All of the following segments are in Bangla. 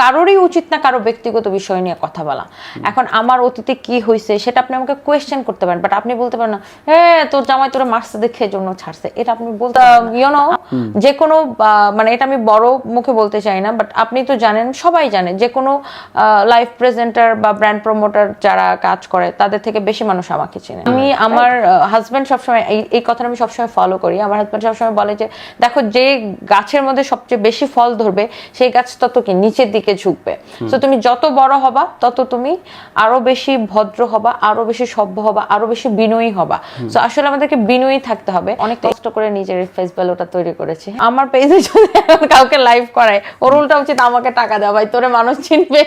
কারোরই উচিত না কারও ব্যক্তিগত বিষয় নিয়ে কথা বলা। এখন আমার অতীতে কি হয়েছে সেটা আপনি আমাকে কোয়েশ্চেন করতে পারেন বাট আপনি বলতে পারেন না হ্যাঁ তোর জামাই তোরা মারছে দেখে জন্য ছাড়ছে। এটা আপনি বলতে ইউনো যে কোনো মানে এটা আমি বড় মুখে বলতে চাই না বাট আপনি তো জানেন সবাই জানে যে কোনো লাইভ প্রেজেন্টার বা ব্র্যান্ড প্রমোটার যারা কাজ করে তাদের থেকে বেশি মানুষ আমাকে চেনে। আমি আমার হাজব্যান্ড সবসময় এই এই কথাটা আমি সবসময় ফলো করি। আমার হাজব্যান্ড সবসময় বলে যে দেখো যে গাছের মধ্যে সবচেয়ে বেশি ফল ধরবে সেই গাছ তত কি নিচের দিকে ঝুঁকবে। তো তুমি যত বড় হবা তত তুমি আরও বেশি ভদ্র হবা আরও বেশি সভ্য হবা আরও বেশি বিনয়ী হবা। তো আসলে আমাদেরকে বিনয়ী থাকতে হবে। অনেক কষ্ট করে নিজের ফেস ভ্যালুটা তৈরি করেছে। আমার পেজে যদি কাউকে লাইভ করায় ওর উল্টা উচিত আমাকে টাকা দেওয়া ভাই তোরে মানুষ চিনবে।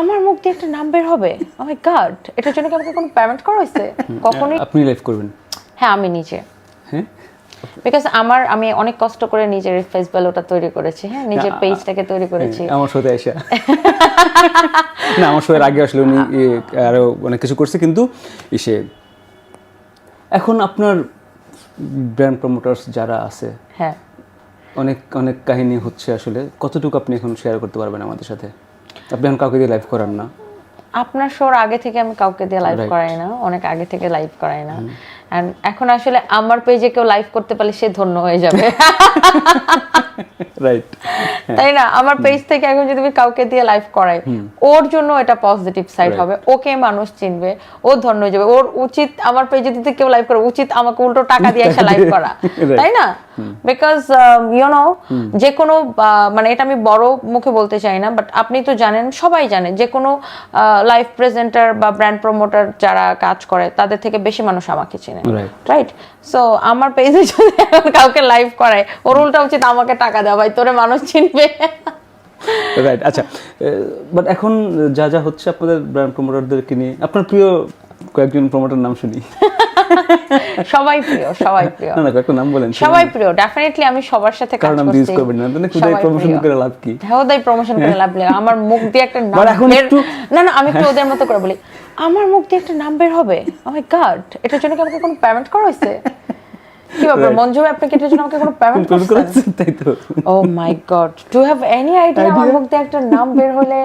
আমার মুখ দিয়ে একটা নাম বের হবে আমার গাড এটার জন্য কি আমাকে কোনো পেমেন্ট করা হয়েছে? কখনোই আপনি লাইভ করবেন। হ্যাঁ আমি নিজে। বিকজ আমার আমি অনেক কষ্ট করে নিজের ফেস ভ্যালুটা তৈরি করেছি হ্যাঁ? নিজের পেজটাকে তৈরি করেছি। হ্যাঁ, আমার সাথে এসে না আমার সাথে আগে আসলে উনি আরও অনেক কিছু করছে কিন্তু ইসে এখন আপনার ব্র্যান্ড প্রমোটার্স যারা আছে হ্যাঁ। অনেক অনেক কাহিনী হচ্ছে আসলে কতটুকু আপনি এখন শেয়ার করতে পারবেন আমাদের সাথে? আপনি এখন কাউকে দিয়ে লাইভ করান না। আপনার শোর আগে থেকে আমি কাউকে দিয়ে লাইভ. করাই না অনেক আগে থেকে লাইভ করাই না। এখন আসলে আমার পেজে কেউ লাইভ করতে পারলে সে ধন্য হয়ে যাবে। রাইট তাই না? আমার পেজ থেকে এখন যদি আমি কাউকে দিয়ে লাইভ করাই ওর জন্য এটা পজিটিভ সাইড হবে। ওকে মানুষ চিনবে ও ধন্য যাবে। ওর উচিত আমার পেজে যদি কেউ লাইভ করে উচিত আমাকে উল্টো টাকা দিয়ে এসে লাইভ করা। তাই না? বিকজ ইউ নো যে কোনো মানে এটা আমি বড় মুখে বলতে চাই না বাট আপনি তো জানেন সবাই জানে যে কোনো লাইভ প্রেজেন্টার বা ব্র্যান্ড প্রমোটার যারা কাজ করে তাদের থেকে বেশি মানুষ আমাকে চেনে। রাইট সো আমার পেজে যদি এখন কাউকে লাইভ করায় ওর উল্টা উচিত আমাকে টাকা দেওয়া ভাই তোরে মানুষ চিনবে। রাইট আচ্ছা বাট এখন যা যা হচ্ছে আপনাদের ব্র্যান্ড প্রমোটারদেরকে নিয়ে আপনার প্রিয় কয়েকজন প্রমোটার নাম শুনি। সবাই প্রিয় সবাই প্রিয়। না না কয়েকটা নাম বলেন সবাই প্রিয় ডেফিনেটলি আমি সবার সাথে কাজ কারণ নাম ইউজ করবেন না তাহলে খুদাই প্রমোশন করে লাভ কি? হ্যাঁ প্রমোশন করে লাভ নেই। আমার মুখ দিয়ে একটা নাম না না আমি একটু ওদের মতো করে বলি। আমার মুখ দিয়ে একটা নাম বের হবে? আমার গাড এটার জন্য কি আমাকে কোনো পেমেন্ট করা হয়েছে? কি ব্যাপার? মঞ্জু আপনি এটার জন্য আমাকে কোনো পেমেন্ট করছেন? তাই তো। ও my god do have any idea আমার মুখ দিয়ে একটা নাম বের হলে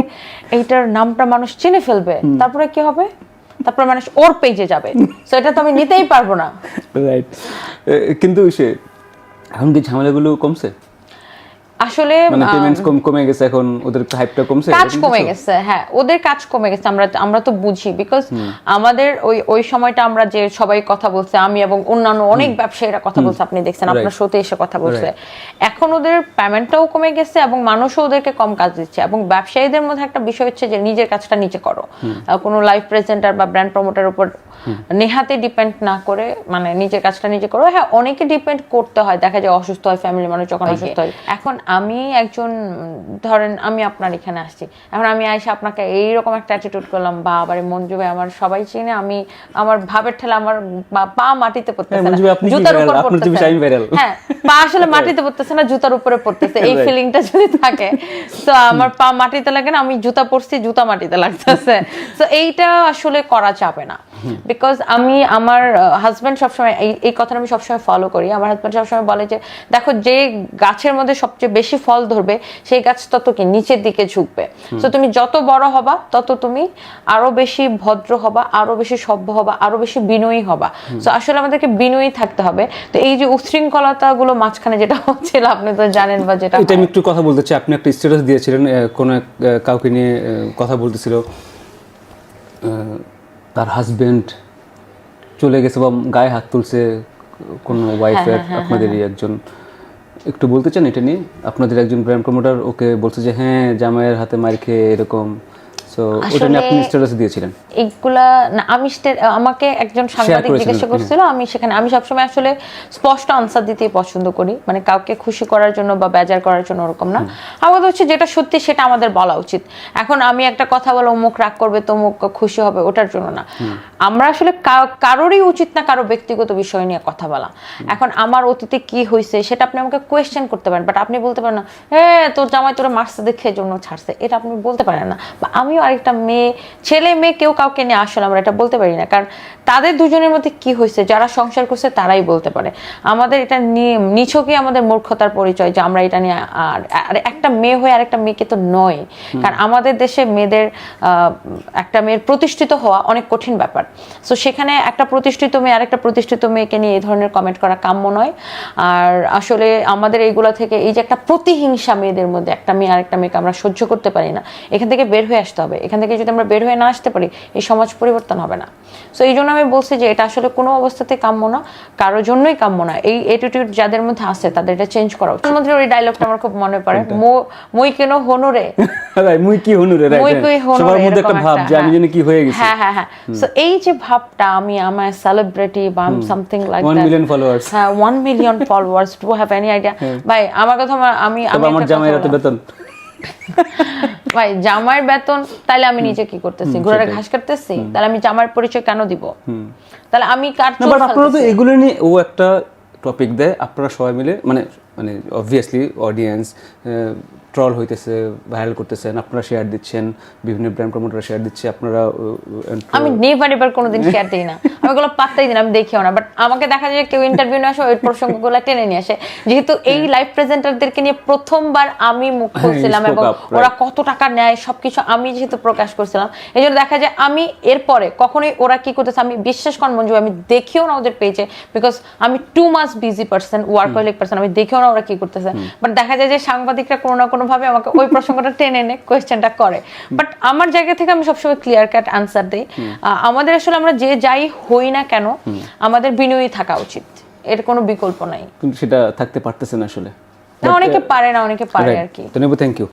এইটার নামটা মানুষ চিনে ফেলবে? তারপরে কি হবে? তারপরে মানুষ ওর পেজে যাবে। সো এটা তো আমি নিতেই পারব না। রাইট কিন্তু সে এখন কি ঝামেলাগুলো কমছে? আসলে মানে পেমেন্টস কম কমে গেছে এখন ওদের হাইপটা কমছে কাজ কমে গেছে হ্যাঁ ওদের কাজ কমে গেছে আমরা আমরা তো বুঝি বিকজ আমাদের ওই ওই সময়টা আমরা যে সবাই কথা বলছে আমি এবং অন্যান্য অনেক ব্যবসায়ীরা কথা বলছে আপনি দেখছেন আপনার শোতে এসে কথা বলছে। এখন ওদের পেমেন্টটাও কমে গেছে এবং মানুষও ওদেরকে কম কাজ দিচ্ছে এবং ব্যবসায়ীদের মধ্যে একটা বিষয় হচ্ছে যে নিজের কাজটা নিজে করো। কোনো লাইভ প্রেজেন্টার বা ব্র্যান্ড প্রমোটার উপর নেহাতে ডিপেন্ড না করে মানে নিজের কাজটা নিজে করো। হ্যাঁ অনেকে ডিপেন্ড করতে হয় দেখা যায় অসুস্থ হয় ফ্যামিলি মানুষ যখন অসুস্থ হয়। এখন আমি একজন ধরেন আমি আপনার এখানে আসছি এখন আমি এসে আপনাকে এইরকম একটা অ্যাটিটিউড করলাম বা আবার মঞ্জু ভাই আমার সবাই চিনে আমি আমার ভাবের ঠেলা আমার পা মাটিতে পড়তেছে হ্যাঁ, না জুতার? উপর পড়তেছে। হ্যাঁ পা আসলে মাটিতে পড়তেছে না জুতার উপরে পড়তেছে এই. ফিলিংটা যদি থাকে তো আমার পা মাটিতে লাগে না আমি জুতা পরছি জুতা মাটিতে লাগতেছে তো এইটা আসলে করা যাবে না বিকজ আমি আমার হাজব্যান্ড সবসময় এই এই কথাটা আমি সবসময় ফলো করি। আমার হাজব্যান্ড সবসময় বলে যে দেখো যে গাছের মধ্যে সবচেয়ে বেশি ফল ধরবে সেই গাছ তত কি নিচের দিকে ঝুঁকবে। তো তুমি যত বড় হবা তত তুমি আরও বেশি ভদ্র হবা আরও বেশি সভ্য হবা আরও বেশি বিনয়ী হবা। তো আসলে আমাদেরকে বিনয়ী থাকতে হবে। তো এই যে উশৃঙ্খলতা গুলো মাঝখানে যেটা হচ্ছিল আপনি তো জানেন বা যেটা এটা আমি একটু কথা বলতে চাই। আপনি একটা স্ট্যাটাস দিয়েছিলেন কোনো এক কাউকে নিয়ে কথা বলতেছিল। তার হাজবেন্ড চলে গেছে বা গায়ে হাত তুলছে কোনো ওয়াইফের আপনাদেরই একজন। একটু বলতে চান এটা নিয়ে? আপনাদের একজন ব্র্যান্ড প্রমোটার ওকে বলছে যে হ্যাঁ জামাইয়ের হাতে মার খেয়ে এরকম সো ওটা নিয়ে আপনি স্ট্যাটাস দিয়েছিলেন? এইগুলা না আমি আমাকে একজন সাংবাদিক জিজ্ঞাসা করছিল আমি সেখানে আমি সবসময় আসলে স্পষ্ট আনসার দিতেই পছন্দ করি। মানে কাউকে খুশি করার জন্য বা বেজার করার জন্য ওরকম না। আমাদের হচ্ছে যেটা সত্যি সেটা আমাদের বলা উচিত। এখন আমি একটা কথা বলো অমুক রাগ করবে তো মুখ খুশি হবে ওটার জন্য না। আমরা আসলে কারোরই উচিত না কারও ব্যক্তিগত বিষয় নিয়ে কথা বলা। এখন আমার অতীতে কি হয়েছে সেটা আপনি আমাকে কোয়েশ্চেন করতে পারেন বাট আপনি বলতে পারেন না হ্যাঁ তোর জামাই তোরা মারছে দেখে জন্য ছাড়ছে। এটা আপনি বলতে পারেন না। বা আমিও আরেকটা মেয়ে ছেলে মেয়ে কেউ কাউকে নিয়ে আসলে আমরা এটা বলতে পারি না। কারণ তাদের দুজনের মধ্যে কি হয়েছে যারা সংসার করছে তারাই বলতে পারে। আমাদের এটা নিয়ে নিছকই আমাদের মূর্খতার পরিচয় যে আমরা এটা নিয়ে আর আর একটা মেয়ে হয়ে আরেকটা মেয়েকে তো নয়। কারণ আমাদের দেশে মেয়েদের আহ, একটা মেয়ের প্রতিষ্ঠিত হওয়া অনেক কঠিন ব্যাপার। সো সেখানে একটা প্রতিষ্ঠিত মেয়ে আরেকটা প্রতিষ্ঠিত মেয়েকে নিয়ে এই ধরনের কমেন্ট করা কাম্য নয়। আর আসলে আমাদের এইগুলা থেকে এই যে একটা প্রতিহিংসা মেয়েদের মধ্যে একটা মেয়ে আরেকটা মেয়েকে আমরা সহ্য করতে পারি না। এখান থেকে বের হয়ে আসতে হবে। এখান থেকে যদি আমরা বের হয়ে না আসতে পারি এই সমাজ পরিবর্তন হবে না। সো এই জন্য আমি বলছি যে এটা আসলে কোনো অবস্থাতে কাম্য না কারোর জন্যই কাম্য না। এই অ্যাটিটিউড যাদের মধ্যে আছে তাদের এটা চেঞ্জ করা উচিত। প্রধানমন্ত্রীর ওই ডায়লগটা আমার খুব মনে পড়ে। মই কেন হনুরে মুই কি হনু রে? রাইট, মই হ্যাঁ। কই হনুরে সবার মধ্যে একটা ভাব যে আমি হ্যাঁ। জানি কি হয়ে গেছি। হ্যাঁ হ্যাঁ হ্যাঁ। সো এই যে ভাবটা আমি আমার সেলিব্রিটি বা something like one million followers হ্যাঁ one million followers do have any idea ভাই আমার কথা আমি আমি আমার জামাইয়ের এত বেতন। ভাই জামাইয়ের বেতন তাহলে আমি নিজে কি করতেছি? ঘোড়ার ঘাস কাটতেছি? তাহলে আমি জামাইয়ের পরিচয় কেন দিব? তাহলে আমি কার না আপনারা তো এগুলো নিয়ে ও একটা টপিক দেয়। আপনারা সবাই মিলে মানে মানে অবভিয়াসলি অডিয়েন্স ট্রল হইতেছে ভাইরাল করতেছেন আপনারা শেয়ার দিচ্ছেন বিভিন্ন ব্র্যান্ড প্রমোটাররা শেয়ার দিচ্ছে আপনারা uh, uh, আমি নেভার এবার কোনোদিন শেয়ার দিই না। আমি ওগুলো পাত্তাই দিই না আমি দেখিও না। বাট আমাকে দেখা যায় কেউ ইন্টারভিউ নিয়ে আসে ওই প্রসঙ্গগুলো টেনে নিয়ে আসে। যেহেতু এই লাইভ প্রেজেন্টারদেরকে নিয়ে প্রথমবার আমি মুখ খুলছিলাম এবং ওরা কত টাকা নেয় সবকিছু আমি যেহেতু প্রকাশ করছিলাম এই জন্য দেখা যায় আমি এরপরে কখনোই ওরা কি করতেছে আমি বিশ্বাস করেন মঞ্জু আমি দেখিও না ওদের পেজে বিকজ আমি too much busy person workaholic person আমি দেখিও না ওরা কি করতেছে। বাট দেখা যায় যে সাংবাদিকরা কোনো না কোনো ভাবে আমাকে ওই প্রসঙ্গটা টেনে এনে কোয়েশ্চেনটা করে। বাট আমার জায়গা থেকে আমি সবসময় ক্লিয়ার কাট আনসার দিই। আমাদের আসলে আমরা যে যাই হই না কেন আমাদের বিনয়ী থাকা উচিত। এর কোনো বিকল্প নাই। কিন্তু সেটা থাকতে পারতেছে না আসলে। না অনেকে পারে না অনেকে পারে আর কি। তো নেব থ্যাংক ইউ